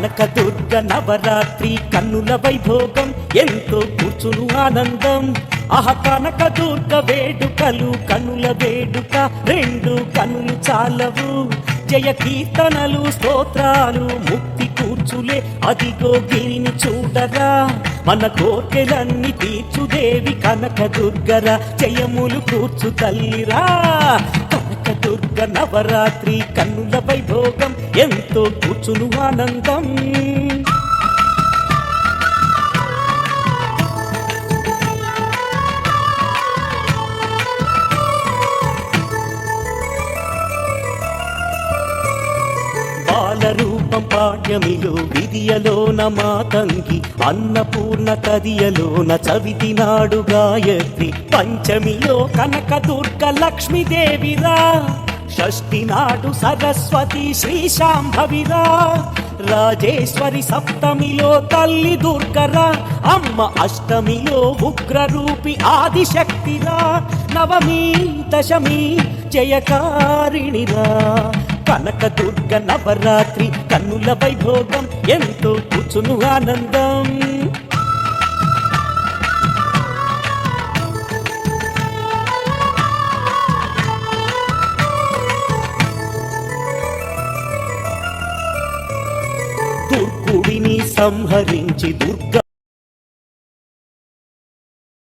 కనకదుర్గ నవరాత్రి కన్నుల వైభోగం ఎంతో కూర్చును ఆనందం. ఆహ కనకదుర్గ వేడుకలు కనుల వేడుక రెండు కనులు చాలవు. జయ కీర్తనలు స్తోత్రాలు ముక్తి కూర్చులే అదిగో గిరిని చూడరా. మన కోర్కెలన్నీ తీర్చుదేవి కనకదుర్గరా జయములు కూర్చు తల్లిరా. కనకదుర్గ నవరాత్రి కన్నుల వైభోగం ఎంతో కూర్చును ఆనందం. రూపం పాఠ్యమిలో విధియలోన మాతంగి అన్నపూర్ణ తదియలోన చవితి నాడు గాయత్రి పంచమిలో కనకదుర్గ లక్ష్మీదేవిరా. షష్ఠి నాడు సరస్వతి శ్రీ శాంభవిరా రాజేశ్వరి సప్తమిలో తల్లి దుర్గరా. అమ్మ అష్టమిలో ఉగ్రరూపి ఆదిశక్తిరా. నవమి దశమి జయకారిణిరా. కనకదుర్గ నవరాత్రి కన్నుల వైభోగం ఎంతో కూర్చును ఆనందం. దుర్గుడిని సంహరించి దుర్గ